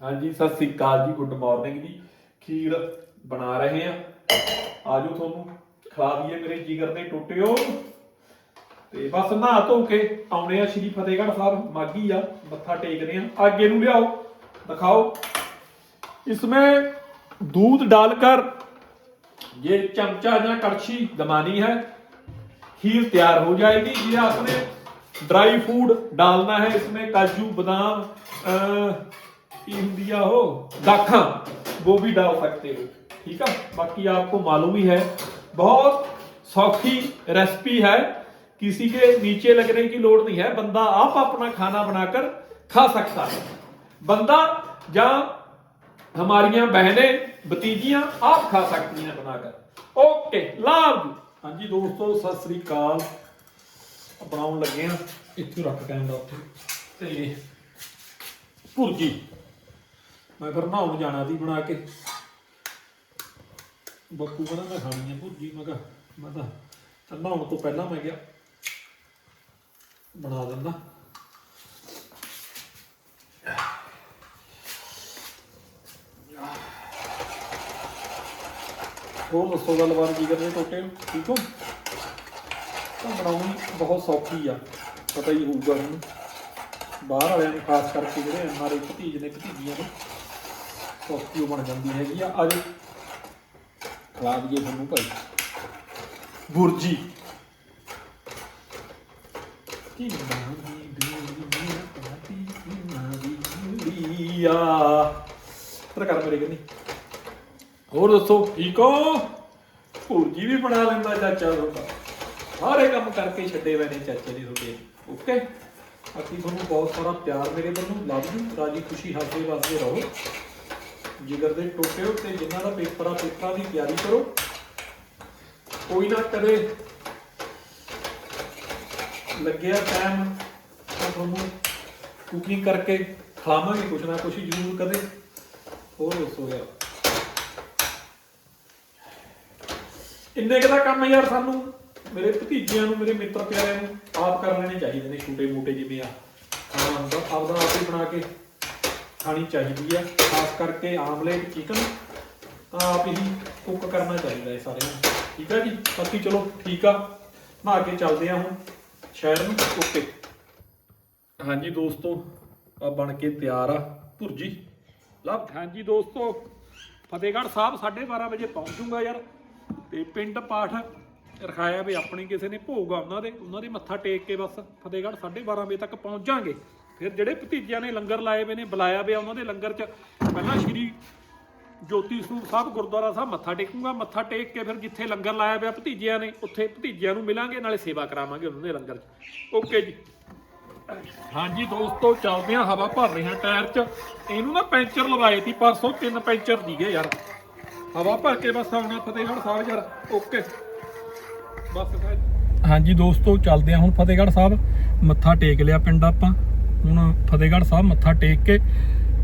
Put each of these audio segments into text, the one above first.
ਹਾਂਜੀ ਸਤਿ ਸ੍ਰੀ ਅਕਾਲ ਜੀ good morning ਜੀ ਖੀਰ ਬਣਾ ਰਹੇ ਆ ਆਜੋ ਤੁਹਾਨੂੰ ਖਾ ਦਈਏ ਮੇਰੇ ਜਿਗਰ ਦੇ ਟੁੱਟਿਓ ਤੇ ਬਸ ਨਹਾ ਧੋ ਕੇ ਆਉਣੇ ਆ ਸ਼੍ਰੀ ਫਤਿਹਗੜ੍ਹ ਸਾਹਿਬ ਮਾਗੀ ਆ ਮੱਥਾ ਟੇਕਦੇ ਆ ਅੱਗੇ ਨੂੰ ਲਿਆਓ ਦਿਖਾਓ इसमें दूध डालकर ये चमचा या कड़छी दबानी है खीर तैयार हो जाएगी ये आपने ड्राई फूड डालना है इसमें काजू बादाम अ, की होंगी हो दाखा। वो भी डाल सकते हो। ठीक है? बाकी आपको मालूम ही है। बहुत सौखी रेसिपी है। किसी के नीचे लगने की लोड़ नहीं है। बंदा आप अपना खाना बनाकर खा सकता है। बंदा जहाँ हमारी बहने भतीजियाँ आप खा सकती हैं बनाकर। ओके लाभ हाँ जी दोस्तों सत श्रीकाल अकाल। लगे हाँ। इतों रख कैमरा उ भुर्जी। ਮੈਂ ਫਿਰ ਨਹਾਉਣ ਜਾਣਾ ਸੀ ਬਣਾ ਕੇ। ਬੱਕੂ ਕਹਿੰਦਾ ਮੈਂ ਖਾਣੀ ਆ ਭੁਰਜੀ, ਮੈਂ ਕਿਹਾ, ਮੈਂ ਤਾਂ ਚੱਲ ਨਹਾਉਣ ਤੋਂ ਪਹਿਲਾਂ ਮੈਂ ਗਿਆ ਬਣਾ ਦਿੰਦਾ। ਹੋਰ ਦੱਸੋ ਗੱਲਬਾਤ ਕੀ ਕਰਦੇ ਟੋਟੇ ਠੀਕ ਹੋ? ਤਾਂ ਬਣਾਉਣੀ ਬਹੁਤ ਸੌਖੀ ਆ, ਪਤਾ ਹੀ ਹੋਊਗਾ ਤੁਹਾਨੂੰ ਬਾਹਰ ਵਾਲਿਆਂ ਨੂੰ ਖਾਸ ਕਰਕੇ ਜਿਹੜੇ ਮਾਰੇ ਭਤੀਜ ਨੇ, ਭਤੀਜੀਆਂ ਨੇ। ਸੌਖੀ ਬਣ ਜਾਂਦੀ ਹੈਗੀ ਆ। ਅੱਜ ਖਿਲਾ ਦਈਏ ਤੁਹਾਨੂੰ ਭਾਈ। ਬੁਰਜੀ। ਕੀ ਨਾਮੀ ਦੁਨੀਆ ਪਾਤੀ ਕੀ ਨਾਮੀ ਦੁਨੀਆ ਪਰ ਕਰ ਮੇਰੇ ਕਨੀ। ਹੋਰ ਦੱਸੋ, ਠੀਕ ਹੋ? ਭੁਰਜੀ ਵੀ ਬਣਾ ਲੈਂਦਾ ਚਾਚਾ ਤੁਹਾਡਾ। ਸਾਰੇ ਕੰਮ ਕਰਕੇ ਛੱਡੇ ਹੋਏ ਨੇ ਚਾਚੇ ਦੀ ਤੁਹਾਡੇ। ਓਕੇ? ਬਾਕੀ ਤੁਹਾਨੂੰ ਬਹੁਤ ਸਾਰਾ ਪਿਆਰ ਮੇਰੇ ਵੱਲੋਂ। Love you. ਰਾਜੀ ਖੁਸ਼ੀ ਹੱਸਦੇ ਵਸਦੇ ਰਹੋ। ਜਿਗਰ ਦੇ ਟੋਟੇ ਤੇ ਜਿਨ੍ਹਾਂ ਦਾ ਪੇਪਰ ਆ, ਪੇਪਰਾਂ ਦੀ ਤਿਆਰੀ ਕਰੋ। ਕੋਈ ਨਾ ਕਦੇ ਲੱਗਿਆ ਟਾਈਮ ਤੁਹਾਨੂੰ ਕੁਕਿੰਗ ਕਰਕੇ ਖਿਲਾਵਾਂਗੇ, ਕੁਛ ਨਾ ਕੁਛ ਜ਼ਰੂਰ ਕਦੇ। ਹੋਰ ਦੱਸੋ ਯਾਰ। ਇੰਨੇ ਕੁ ਕੰਮ ਯਾਰ ਸਾਨੂੰ। ਮੇਰੇ ਭਤੀਜਿਆਂ ਨੂੰ, ਮੇਰੇ ਮਿੱਤਰ ਪਿਆਰਿਆਂ ਨੂੰ ਆਪ ਕਰ ਲੈਣੇ ਚਾਹੀਦੇ ਨੇ, ਛੋਟੇ ਮੋਟੇ ਜਿਵੇਂ ਆ। ਖਾਣਾ ਹੁੰਦਾ, ਆਪਦਾ ਆਪ ਹੀ ਬਣਾ ਕੇ ਖਾਣੀ ਚਾਹੀਦੀ ਆ ਖਾਸ ਕਰਕੇ ਆਮਲੇਟ ਚਿਕਨ ਤਾਂ ਆਪ ਹੀ ਕੁੱਕ ਕਰਨਾ ਚਾਹੀਦਾ ਹੈ ਸਾਰਿਆਂ ਨੂੰ। ਠੀਕ ਆ ਜੀ? ਬਾਕੀ ਚਲੋ ਠੀਕ ਆ ਨਹਾ ਕੇ ਚੱਲਦੇ ਆ ਹੁਣ ਸ਼ਹਿਰ ਨੂੰ। ਓਕੇ ਹਾਂਜੀ ਦੋਸਤੋ, ਆ ਬਣ ਕੇ ਤਿਆਰ ਆ ਭੁਰਜੀ। ਲਵ। ਹਾਂਜੀ ਦੋਸਤੋ, ਫਤਿਹਗੜ੍ਹ ਸਾਹਿਬ 12:30 ਵਜੇ ਪਹੁੰਚੂਗਾ ਯਾਰ। ਤੇ ਪਿੰਡ ਪਾਠ ਰਖਾਇਆ ਵੀ ਆਪਣੀ ਕਿਸੇ ਨੇ ਭੋਗ ਆ ਉਹਨਾਂ ਦੇ ਉਹਨਾਂ ਦੇ ਮੱਥਾ ਟੇਕ ਕੇ ਬਸ ਫਤਿਹਗੜ੍ਹ 12:30 ਵਜੇ ਤੱਕ ਪਹੁੰਚ ਜਾਾਂਗੇ। ਫਿਰ ਜਿਹੜੇ ਭਤੀਜਿਆਂ ਨੇ ਲੰਗਰ ਲਾਏ ਵੇ ਨੇ, ਬੁਲਾਇਆ ਵੇ ਉਹਨਾਂ ਦੇ ਲੰਗਰ 'ਚ ਪਹਿਲਾਂ ਸ਼੍ਰੀ ਜੋਤੀ ਸਰੂਪ ਸਾਹਿਬ ਗੁਰਦੁਆਰਾ ਸਾਹਿਬ ਮੱਥਾ ਟੇਕੂਗਾ, ਮੱਥਾ ਟੇਕ ਕੇ ਫਿਰ ਜਿੱਥੇ ਲੰਗਰ ਲਾਇਆ ਪਿਆ ਭਤੀਜਿਆਂ ਨੇ, ਉੱਥੇ ਭਤੀਜਿਆਂ ਨੂੰ ਮਿਲਾਂਗੇ, ਨਾਲੇ ਸੇਵਾ ਕਰਾਵਾਂਗੇ ਉਹਨਾਂ ਦੇ ਲੰਗਰ 'ਚ। ਓਕੇ ਜੀ। ਹਾਂਜੀ ਦੋਸਤੋ, ਚੱਲਦੇ ਆ ਹਵਾ ਭਰ ਰਹੇ ਹਾਂ ਟਾਇਰ 'ਚ। ਇਹਨੂੰ ਨਾ ਪੈਂਚਰ ਲਵਾਏ ਸੀ ਪਰਸੋਂ, ਤਿੰਨ ਪੈਂਚਰ ਦੀਗੇ ਯਾਰ। ਹਵਾ ਭਰ ਕੇ ਬਸ ਆਉਣਾ ਫਤਿਹਗੜ੍ਹ ਸਾਹਿਬ ਯਾਰ। ਓਕੇ। ਬਸ ਹਾਂਜੀ ਦੋਸਤੋ, ਚੱਲਦੇ ਆ ਹੁਣ ਫਤਿਹਗੜ੍ਹ ਸਾਹਿਬ। ਮੱਥਾ ਟੇਕ ਲਿਆ ਪਿੰਡ ਆਪਾਂ। ਹੁਣ ਫਤਿਹਗੜ੍ਹ ਸਾਹਿਬ ਮੱਥਾ ਟੇਕ ਕੇ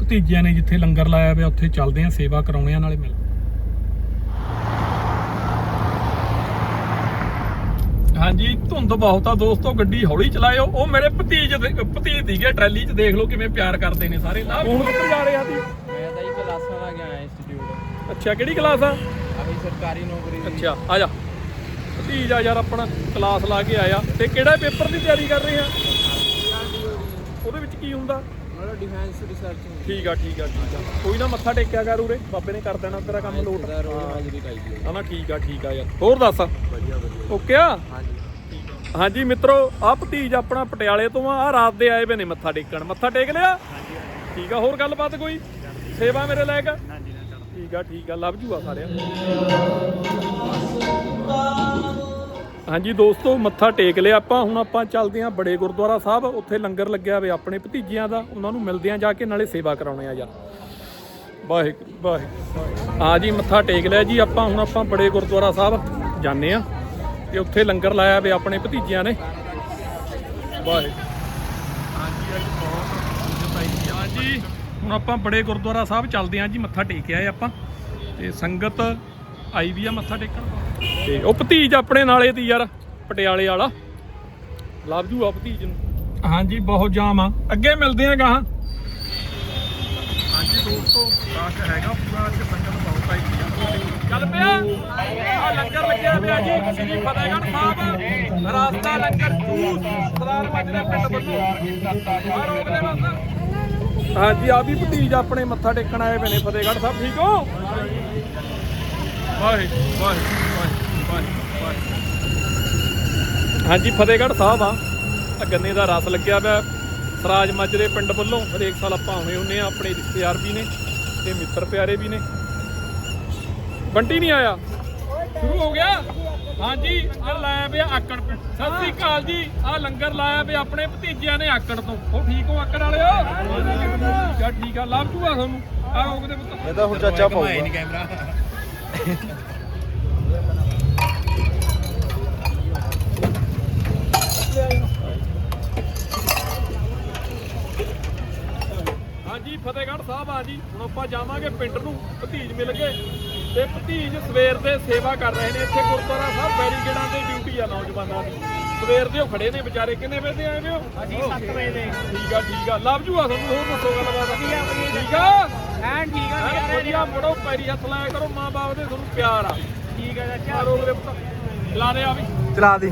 ਭਤੀਜਿਆਂ ਨੇ ਜਿੱਥੇ ਲੰਗਰ ਲਾਇਆ ਪਿਆ ਉੱਥੇ ਚੱਲਦੇ ਆ ਸੇਵਾ ਕਰਾਉਣੇ ਆ ਨਾਲੇ ਮਿਲ ਹਾਂਜੀ ਧੁੰਦ ਬਹੁਤ ਆ ਦੋਸਤੋ ਗੱਡੀ ਹੌਲੀ ਚਲਾਇਓ। ਉਹ ਮੇਰੇ ਭਤੀਜ ਦੇ- ਭਤੀਜ ਦੀਗੇ ਟਰੈਲੀ 'ਚ ਦੇਖ ਲਓ ਕਿਵੇਂ ਪਿਆਰ ਕਰਦੇ ਨੇ ਸਾਰੇ। ਨਾ ਹੁਣ ਕਿੱਧਰ ਜਾ ਰਹੇ ਤੁਸੀਂ ਮੈਂ ਤਾਂ ਜੀ ਕਲਾਸਾਂ ਲਾ ਕੇ ਆਇਆ ਇੰਸਟੀਚਿਊਟ। ਅੱਛਾ ਕਿਹੜੀ ਕਲਾਸ ਆ? ਆਹੀ ਸਰਕਾਰੀ ਨੌਕਰੀ ਦੀ। ਅੱਛਾ ਆ ਜਾ। ਭਤੀਜ ਆ ਯਾਰ ਆਪਣਾ ਕਲਾਸ ਲਾ ਕੇ ਆਇਆ। ਤੇ ਕਿਹੜਾ ਪੇਪਰ ਦੀ ਤਿਆਰੀ ਕਰ ਰਹੇ ਆ? ਕੀ ਹੁੰਦਾ? ਮਤਲਬ ਡਿਫੈਂਸ ਰਿਸਰਚ ਠੀਕ ਆ ਠੀਕ ਆ ਠੀਕ ਆ। ਕੋਈ ਨਾ ਮੱਥਾ ਟੇਕਿਆ ਕਰ ਉਰੇ ਬਾਬੇ ਨੇ ਕਰ ਦੇਣਾ ਤੇਰਾ ਕੰਮ ਲੋਟ। ਦਾ ਰੋਲ ਹਾਜ਼ਰੀ ਹਾਂ ਨਾ ਠੀਕ ਆ ਠੀਕ ਆ ਯਾਰ। ਹੋਰ ਦੱਸ? ਵਧੀਆ ਵਧੀਆ। ਓਕੇ ਆ? ਹਾਂਜੀ। ਹਾਂਜੀ ਮਿੱਤਰੋ ਆ ਭਤੀਜ ਆਪਣਾ ਪਟਿਆਲੇ ਤੋਂ ਆ ਆਹ ਰਾਤ ਦੇ ਆਏ ਵੇ ਨੇ ਮੱਥਾ ਟੇਕਣ। ਮੱਥਾ ਟੇਕ ਲਿਆ? ਠੀਕ ਆ ਹੋਰ ਗੱਲਬਾਤ ਕੋਈ? ਸੇਵਾ ਮੇਰੇ ਲਾਇਕ? ਠੀਕ ਆ ਠੀਕ ਆ ਲੱਭ ਜੂਆ ਸਾਰਿਆਂ ਹਾਂਜੀ ਦੋਸਤੋ, ਮੱਥਾ ਟੇਕ ਲਿਆ ਆਪਾਂ। ਹੁਣ ਆਪਾਂ ਚੱਲਦੇ ਆਂ ਬੜੇ ਗੁਰਦੁਆਰਾ ਸਾਹਿਬ। ਉੱਥੇ ਲੰਗਰ ਲੱਗਿਆ ਵੇ ਆਪਣੇ ਭਤੀਜਿਆਂ ਦਾ। ਉਹਨਾਂ ਨੂੰ ਮਿਲਦੇ ਆਂ ਜਾ ਕੇ, ਨਾਲੇ ਸੇਵਾ ਕਰਾਉਣੇ ਆ ਯਾਰ। ਵਾਹਿਗੁਰੂ ਵਾਹਿਗੁਰੂ। ਹਾਂ ਜੀ, ਮੱਥਾ ਟੇਕ ਲਿਆ ਜੀ ਆਪਾਂ। ਹੁਣ ਆਪਾਂ ਬੜੇ ਗੁਰਦੁਆਰਾ ਸਾਹਿਬ ਜਾਂਦੇ ਆ ਤੇ ਉੱਥੇ ਲੰਗਰ ਲਾਇਆ ਵੇ ਆਪਣੇ ਭਤੀਜਿਆਂ ਨੇ। ਵਾਹਿਗੁਰੂ। ਹਾਂਜੀ ਅੱਜ ਬਹੁਤ ਹਾਂਜੀ ਹੁਣ ਆਪਾਂ ਬੜੇ ਗੁਰਦੁਆਰਾ ਸਾਹਿਬ ਚੱਲਦੇ ਆਂ ਜੀ। ਮੱਥਾ ਟੇਕਿਆ ਏ ਆਪਾਂ। ਤੇ ਸੰਗਤ ਆਈ ਵੀ ਆ ਮੱਥਾ ਟੇਕਣ। ਤੇ ਉਹ ਭਤੀਜ ਆਪਣੇ ਨਾਲੇ ਦੀ ਯਾਰ ਪਟਿਆਲੇ ਵਾਲਾ। ਲੱਭ ਜੂ ਆ ਭਤੀਜ ਨੂੰ। ਹਾਂਜੀ ਬਹੁਤ ਜਾਮ ਆ। ਅੱਗੇ ਮਿਲਦੇ ਆ ਗਾਹਾਂ। ਹਾਂਜੀ ਦੋਸਤੋ ਕਾਸ਼ ਹੈਗਾ ਪੂਰਾ ਅੱਜ ਸੰਗਤ ਬਹੁਤ ਆਈ ਚੱਲ ਪਿਆ। ਆ ਲੰਗਰ ਲੱਗਿਆ ਪਿਆ ਜੀ ਸ੍ਰੀ ਫਤਿਹਗੜ੍ਹ ਸਾਹਿਬ ਰਾਸਤਾ ਲੰਗਰ ਜੂਸ ਸਰਦਾਰ ਮਾਜਰੇ ਪਿੰਡ ਵੱਲੋਂ। ਆ ਰੋਕ ਦੇ ਬਸ। ਹਾਂਜੀ ਆ ਵੀ ਭਤੀਜ ਆਪਣੇ ਮੱਥਾ ਟੇਕਣ ਆਏ ਪਏ ਨੇ ਫਤਿਹਗੜ੍ਹ ਸਾਹਿਬ ਠੀਕ ਹੋ? ਵਾਹਿ ਵਾਹਿ ਵਾਹਿ ਵਾਹਿ ਵਾਹਿ। ਹਾਂਜੀ ਫਤਿਹਗੜ੍ਹ ਸਾਹਿਬ ਆ। ਗੰਨੇ ਦਾ ਰਸ ਲੱਗਿਆ ਪਿਆ। ਸਰਾਜ ਮਾਜਰੇ ਪਿੰਡ ਵੱਲੋਂ ਹਰੇਕ ਸਾਲ ਆਪਾਂ ਆਉਣੇ ਹੁੰਨੇ ਆ ਆਪਣੇ ਰਿਸ਼ਤੇਦਾਰ ਵੀ ਨੇ ਤੇ ਮਿੱਤਰ ਪਿਆਰੇ ਵੀ ਨੇ। ਬੰਟੀ ਨਹੀਂ ਆਇਆ? ਸ਼ੁਰੂ ਹੋ ਗਿਆ? ਹਾਂਜੀ ਆ ਲਾਇਆ ਪਿਆ ਆਕੜ ਪਿੰਡ। ਸਤਿ ਸ੍ਰੀ ਅਕਾਲ ਜੀ। ਆ ਲੰਗਰ ਲਾਇਆ ਪਿਆ ਆਪਣੇ ਭਤੀਜਿਆਂ ਨੇ ਆਕੜ ਤੋਂ। ਉਹ ਠੀਕ ਹੋ ਆਕੜ ਵਾਲਿਓ? ਚਾ ਠੀਕ ਆ ਲੱਭ ਜੂਗਾ ਤੁਹਾਨੂੰ। ਆ ਰੋਕਦੇ ਪੁੱਤ। ਇਹ ਤਾਂ ਹੁਣ ਚਾਚਾ ਕੈਮਰਾ। ਹਾਂਜੀ ਫਤਿਹਗੜ੍ਹ ਸਾਹਿਬ ਆ ਜੀ। ਹੁਣ ਆਪਾਂ ਜਾਵਾਂਗੇ ਪਿੰਡ ਨੂੰ ਭਤੀਜ ਮਿਲ ਗਏ। ਤੇ ਭਤੀਜ ਸਵੇਰ ਦੇ ਸੇਵਾ ਕਰ ਰਹੇ ਨੇ। ਇੱਥੇ ਗੁਰਦੁਆਰਾ ਸਾਹਿਬ ਬੈਰੀਕੇਡਾਂ ਤੇ ਡਿਊਟੀ ਆ ਨੌਜਵਾਨਾਂ ਦੀ। ਸਵੇਰ ਦੇ ਉਹ ਖੜੇ ਨੇ ਵਿਚਾਰੇ। ਕਿੰਨੇ ਵਜੇ ਆਏ ਨੇ ਅਸੀਂ 7 ਵਜੇ ਦੇ। ਠੀਕ ਆ ਠੀਕ ਆ। ਲਵ ਜੂਆ ਤੁਹਾਨੂੰ ਹੋਰ ਦੱਸੋ ਗੱਲਬਾਤ। ਠੀਕ ਆ? ਐਨ ਠੀਕ ਆ ਐਨ ਵਧੀਆ ਮੁੜੋ ਪੈਰੀ ਹੱਥ ਲਾਇਆ ਕਰੋ ਮਾਂ ਬਾਪ ਦੇ ਤੁਹਾਨੂੰ ਪਿਆਰ ਆ। ਠੀਕ ਆ ਚਾਚਾ। ਚਾਰੋ ਦੇ ਲਾ ਦੇ ਆ ਵੀ। ਚਲਾ ਦੀ।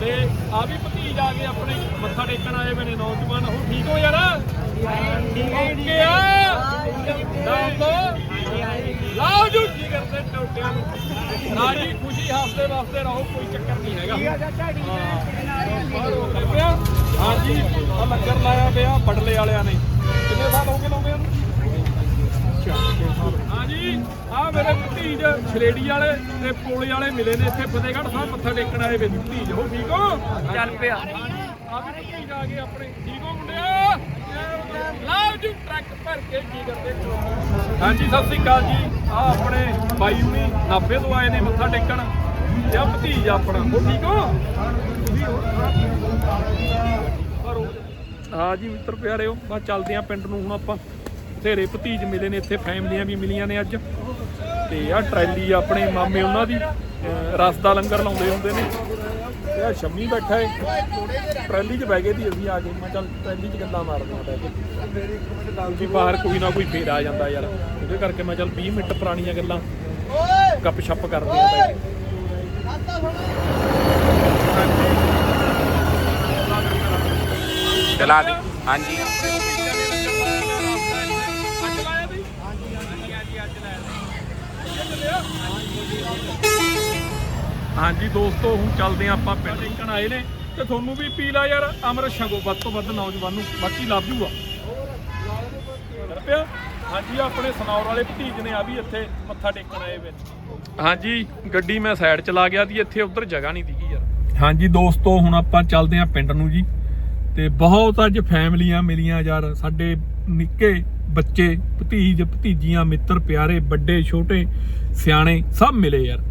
ਤੇ ਆ ਵੀ ਭਤੀਜ ਆ ਗਏ ਆਪਣੇ ਮੱਥਾ ਟੇਕਣ ਆਏ ਨੇ ਨੌਜਵਾਨ। ਹੁਣ ਠੀਕ ਹੋ ਯਾਰ? ਠੀਕ ਹੈ ਜੀ। ਓਕੇ ਆ। ਨਾਮ ਤੋਂ। ਲਾਓ ਜੂ। ਕੀ ਕਰਦੇ ਟੋਟਿਆਂ ਨੂੰ? ਰਾਜੀ ਖੁਸ਼ੀ ਹੱਸਦੇ ਵਾਸਤੇ ਰਹੋ ਕੋਈ ਚੱਕਰ ਨਹੀਂ ਹੈਗਾ। ਠੀਕ ਚਾਚਾ ਠੀਕ ਹੈ। ਹਾਂਜੀ ਆ ਲੰਗਰ ਲਾਇਆ ਪਿਆ ਬੜਲੇ ਵਾਲਿਆਂ ਨੇ। ਕਿੰਨੇ ਸਾਲ ਹੋ ਗਏ ਲਾਉਂਦੇ ਨੂੰ ਹਾਂਜੀ ਆ ਮੇਰੇ ਭਤੀਜ ਛਰੇੜੀ ਵਾਲੇ ਤੇ ਪੋਲੇ ਵਾਲੇ ਮਿਲੇ ਨੇ ਇੱਥੇ ਫਤਿਹਗੜ੍ਹ ਸਾਹਿਬ ਮੱਥਾ ਟੇਕਣ ਆਏ ਵੇ। ਭਤੀਜ ਹੋ ਠੀਕ ਹੋ? ਚੱਲ ਪਿਆ। ਆ ਵੀ ਭਤੀਜ ਆ ਗਏ ਆਪਣੇ। ਠੀਕ ਹੋ ਮੁੰਡਿਆ ਲਾਓ ਜੀ ਟਰੱਕ ਭਰ ਕੇ ਕੀ ਕਰਦੇ ਹਾਂਜੀ ਸਤਿ ਸ੍ਰੀ ਅਕਾਲ ਜੀ। ਆ ਆਪਣੇ ਬਾਈ ਹੁਣੀ ਨਾਭੇ ਤੋਂ ਆਏ ਨੇ ਮੱਥਾ ਟੇਕਣ। ਆ ਭਤੀਜ ਆਪਣਾ ਉਹ ਠੀਕ ਹੋ? ਹਾਂ ਜੀ ਮਿੱਤਰ ਪਿਆਰਿਓ ਬਸ ਚੱਲਦੇ ਆ ਪਿੰਡ ਨੂੰ ਹੁਣ ਆਪਾਂ। ਬਥੇਰੇ ਭਤੀਜ ਮਿਲੇ ਨੇ, ਇੱਥੇ ਫੈਮਲੀਆਂ ਵੀ ਮਿਲੀਆਂ ਨੇ ਅੱਜ। ਤੇ ਆ ਟਰੈਲੀ ਆਪਣੇ ਮਾਮੇ ਉਹਨਾਂ ਦੀ, ਅਹ ਲੰਗਰ ਲਾਉਂਦੇ ਹੁੰਦੇ ਨੇ। ਤੇ ਆ ਸ਼ੰਮੀ ਬੈਠਾ ਏ। ਟਰੈਲੀ 'ਚ ਬਹਿ ਗਏ ਦੀ ਅਸੀਂ ਆ ਗਏ ਮੈਂ ਚੱਲ ਟਰੈਲੀ 'ਚ ਗੱਲਾਂ ਮਾਰਦੇ ਆ ਬਹਿ ਕੇ। ਬਾਹਰ ਕੋਈ ਨਾ ਕੋਈ ਫੇਰ ਆ ਜਾਂਦਾ ਯਾਰ। ਉਹਦੇ ਕਰਕੇ ਮੈਂ ਚੱਲ 20 ਮਿੰਟ ਪੁਰਾਣੀਆਂ ਗੱਲਾਂ ਗੱਪ ਛੱਪ ਕਰਦੇ ਆ ਬਹਿ ਕੇ। ਚਲਾ ਦੇ। ਹਾਂਜੀ। ਹਾਂਜੀ ਦੋਸਤੋ, ਹੁਣ ਚੱਲਦੇ ਆਂ ਆਪਾਂ ਪਿੰਡ ਦੇਖਣ ਆਏ ਨੇ ਤੇ ਤੁਹਾਨੂੰ ਵੀ ਅਪੀਲ ਆ ਯਾਰ ਅਮਰ ਛਕੋ ਵੱਧ ਤੋਂ ਵੱਧ ਨੌਜਵਾਨ ਨੂੰ, ਬਾਕੀ ਲੱਭ ਜੂਗਾ ਪਿਆ? ਹਾਂਜੀ, ਆਪਣੇ ਸਨੌਰ ਵਾਲੇ ਭਤੀਜ ਨੇ ਆ ਵੀ ਇੱਥੇ ਮੱਥਾ ਟੇਕਣ ਆਏ ਵੇ। ਹਾਂਜੀ, ਗੱਡੀ ਮੈਂ ਸਾਈਡ ਚਲਾ ਗਿਆ ਦੀ ਇੱਥੇ ਉਧਰ ਜਗ੍ਹਾ ਨਹੀਂ ਦਿਖੀ ਯਾਰ। ਹਾਂਜੀ ਦੋਸਤੋ, ਹੁਣ ਆਪਾਂ ਚੱਲਦੇ ਆਂ ਪਿੰਡ ਨੂੰ ਜੀ। ਤੇ ਬਹੁਤ ਅੱਜ ਫੈਮਲੀਆਂ ਮਿਲੀਆਂ ਯਾਰ, ਸਾਡੇ ਨਿੱਕੇ ਬੱਚੇ, ਭਤੀਜ, ਭਤੀਜੀਆਂ, ਮਿੱਤਰ, ਪਿਆਰੇ, ਵੱਡੇ, ਛੋਟੇ, ਸਿਆਣੇ, ਸਭ ਮਿਲੇ ਯਾਰ।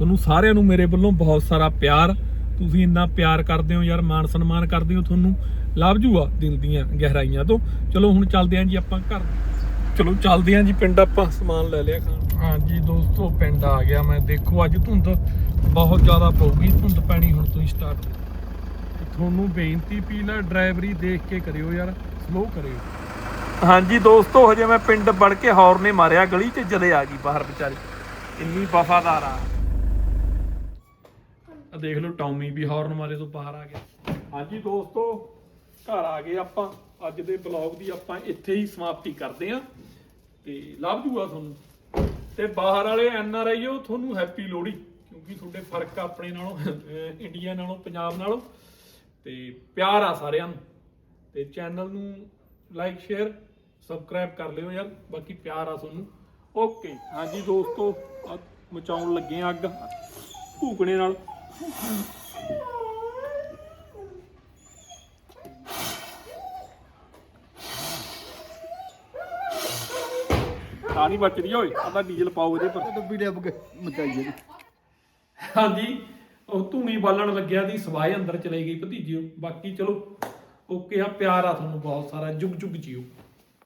ਤੁਹਾਨੂੰ ਸਾਰਿਆਂ ਨੂੰ ਮੇਰੇ ਵੱਲੋਂ ਬਹੁਤ ਸਾਰਾ ਪਿਆਰ। ਤੁਸੀਂ ਇੰਨਾ ਪਿਆਰ ਕਰਦੇ ਹੋ ਯਾਰ ਮਾਣ ਸਨਮਾਨ ਕਰਦੇ ਹੋ ਤੁਹਾਨੂੰ। ਲੱਭ ਜੂਆ ਦਿਲ ਦੀਆਂ ਗਹਿਰਾਈਆਂ ਤੋਂ। ਚਲੋ ਹੁਣ ਚੱਲਦੇ ਆਂ ਜੀ ਆਪਾਂ ਘਰ। ਚਲੋ ਚੱਲਦੇ ਆਂ ਜੀ ਪਿੰਡ ਆਪਾਂ ਸਮਾਨ ਲੈ ਲਿਆ ਖਾਣ। ਹਾਂਜੀ ਦੋਸਤੋ ਪਿੰਡ ਆ ਗਿਆ ਮੈਂ। ਦੇਖੋ ਅੱਜ ਧੁੰਦ ਬਹੁਤ ਜ਼ਿਆਦਾ ਪਊਗੀ। ਧੁੰਦ ਪੈਣੀ ਹੁਣ ਤੋਂ ਹੀ ਸਟਾਰਟ ਤੁਹਾਨੂੰ ਬੇਨਤੀ ਪੀ ਲੈ ਡਰਾਈਵਰੀ ਦੇਖ ਕੇ ਕਰਿਓ ਯਾਰ ਸਲੋ ਕਰਿਓ। ਹਾਂਜੀ ਦੋਸਤੋ ਹਜੇ ਮੈਂ ਪਿੰਡ ਵੜ ਕੇ ਹੌਰਨ ਮਾਰਿਆ ਗਲੀ 'ਚ ਜਦੇ ਆ ਗਈ ਬਾਹਰ ਵਿਚਾਰੀ। ਇੰਨੀ ਵਫਾਦਾਰ ਆ। ਦੇਖ ਲਓ ਟੌਮੀ ਵੀ ਹੌਰਨ ਮਾਰੇ ਤੋਂ ਬਾਹਰ ਆ ਗਿਆ। ਹਾਂਜੀ ਦੋਸਤੋ, ਘਰ ਆ ਗਏ ਆਪਾਂ। ਅੱਜ ਦੇ ਬਲੌਗ ਦੀ ਆਪਾਂ ਇੱਥੇ ਹੀ ਸਮਾਪਤੀ ਕਰਦੇ ਆਂ ਤੇ ਲੱਭ ਜੂਗਾ ਤੁਹਾਨੂੰ। ਤੇ ਬਾਹਰ ਵਾਲੇ ਐਨ ਆਰ ਆਈ ਓ ਤੁਹਾਨੂੰ ਹੈਪੀ ਲੋਹੜੀ, ਕਿਉਂਕਿ ਤੁਹਾਡੇ ਫ਼ਰਕ ਆ ਆਪਣੇ ਨਾਲੋਂ ਇੰਡੀਆ ਨਾਲੋਂ, ਪੰਜਾਬ ਨਾਲੋਂ। ਤੇ ਪਿਆਰ ਆ ਸਾਰਿਆਂ ਨੂੰ। ਤੇ ਚੈਨਲ ਨੂੰ ਲਾਈਕ ਸ਼ੇਅਰ ਸਬਸਕ੍ਰਾਈਬ ਕਰ ਲਿਓ ਯਾਰ। ਬਾਕੀ ਪਿਆਰ ਆ ਤੁਹਾਨੂੰ। ਓਕੇ ਹਾਂਜੀ ਦੋਸਤੋ ਆਹ ਮਚਾਉਣ ਲੱਗੇ ਆ ਅੱਗ। ਭੂਕਣੇ ਨਾਲ। ਤਾਂ ਨਹੀਂ ਬਚਦੀ ਓਏ ਆਦਾ ਡੀਜ਼ਲ ਪਾਓ ਇਹਦੇ ਪਰ। ਡੱਬੀ ਡੱਬ ਕੇ ਮਚਾਈਏ ਹਾਂਜੀ ਉਹ ਧੂਣੀ ਬਾਲਣ ਲੱਗਿਆ ਦੀ ਸਵਾਏ ਅੰਦਰ ਚਲੇ ਗਈ ਭਤੀਜਿਓ। ਬਾਕੀ ਚਲੋ ਓਕੇ ਆ ਪਿਆਰ ਆ ਤੁਹਾਨੂੰ ਬਹੁਤ ਸਾਰਾ ਜੁਗ ਜੁਗ ਜੀਓ।